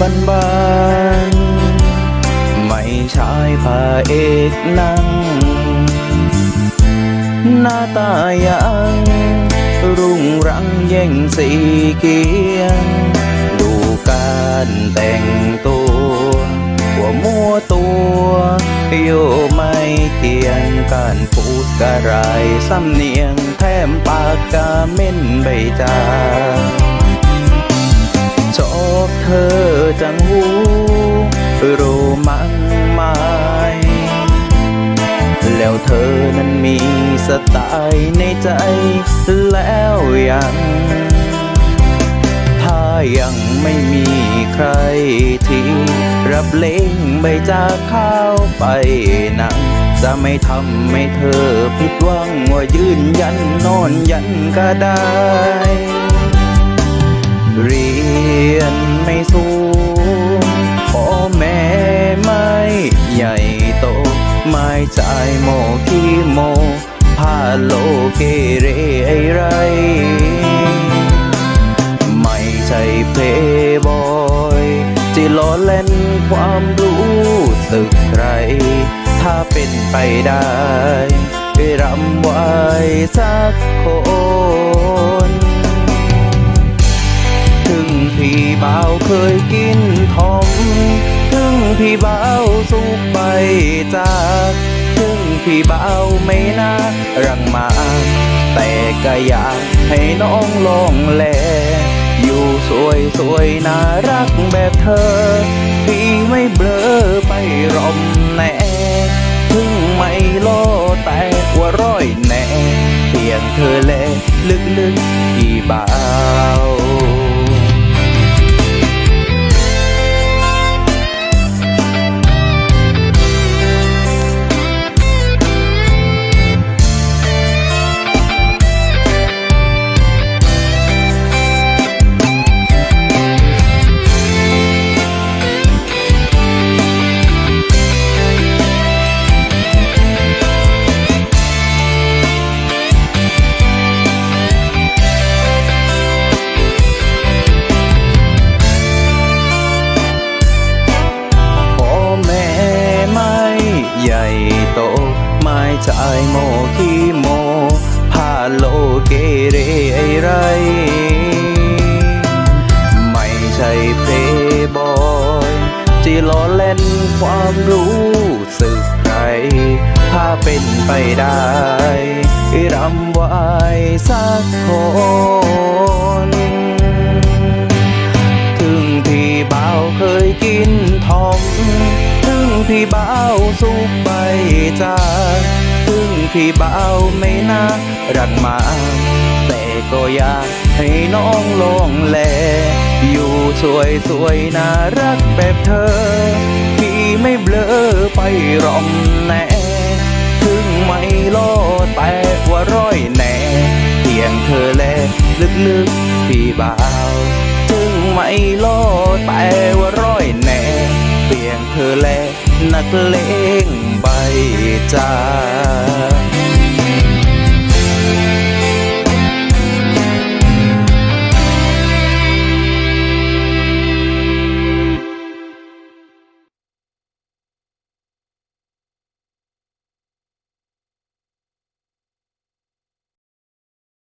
บ้านไม่ใช่พระเอกนั่ง หน้าตายังรุ่งรังแย่งสีเกียง ดูการแต่งตัวว่ามัวตัวโยไม่เกี่ยงการพูดกระไรสำเนียงแถมปากกาเม่นใบจา ชอบเธอจังหูรู้มั่งไหมแล้วเธอนั้นมีสไตล์ในใจแล้วยังถ้ายังไม่มีใครที่รับเล่งใบจากข้าวไปนั่งจะไม่ทำให้เธอผิดหวังว่ายืนยันนอนยันก็ได้รี ยนไม่สูงพ่อแม่ไม่ใหญ่โต ไม่จ่ายโมกีโมพาโลเกเรไอไร ไม่ใช่เพลย์บอยที่ล้อเล่นความรู้สึกใคร ถ้าเป็นไปได้รำไว้สักคน เคยกินทอมถึงพี่เบาสุกไปจากถึงพี่เบาไม่น่ารังมา แต่ก็อยากให้น้องลองแล โมคีโมพาโลเกเรไอไร ไม่ใช่เพลย์บอยที่ล้อเล่นความรู้สึกใคร ถ้าเป็นไปได้รำไว้สักคนถึงพี่บ่าวเคยกินทอม ถึงพี่บ่าวสุกไปจาก พี่เบาไม่น่ารักมาแต่ก็อยากให้น้องลงแล อยู่สวยสวยๆน่ารักแบบเธอ พี่ไม่เบลอไปรอมแน่ถึงไม่โลแต่ว่าร้อยแน่เพียงเธอแลลึกๆพี่เบาถึงไม่โลแต่ว่าร้อยแน่ ธอแลนักเลงใบจาก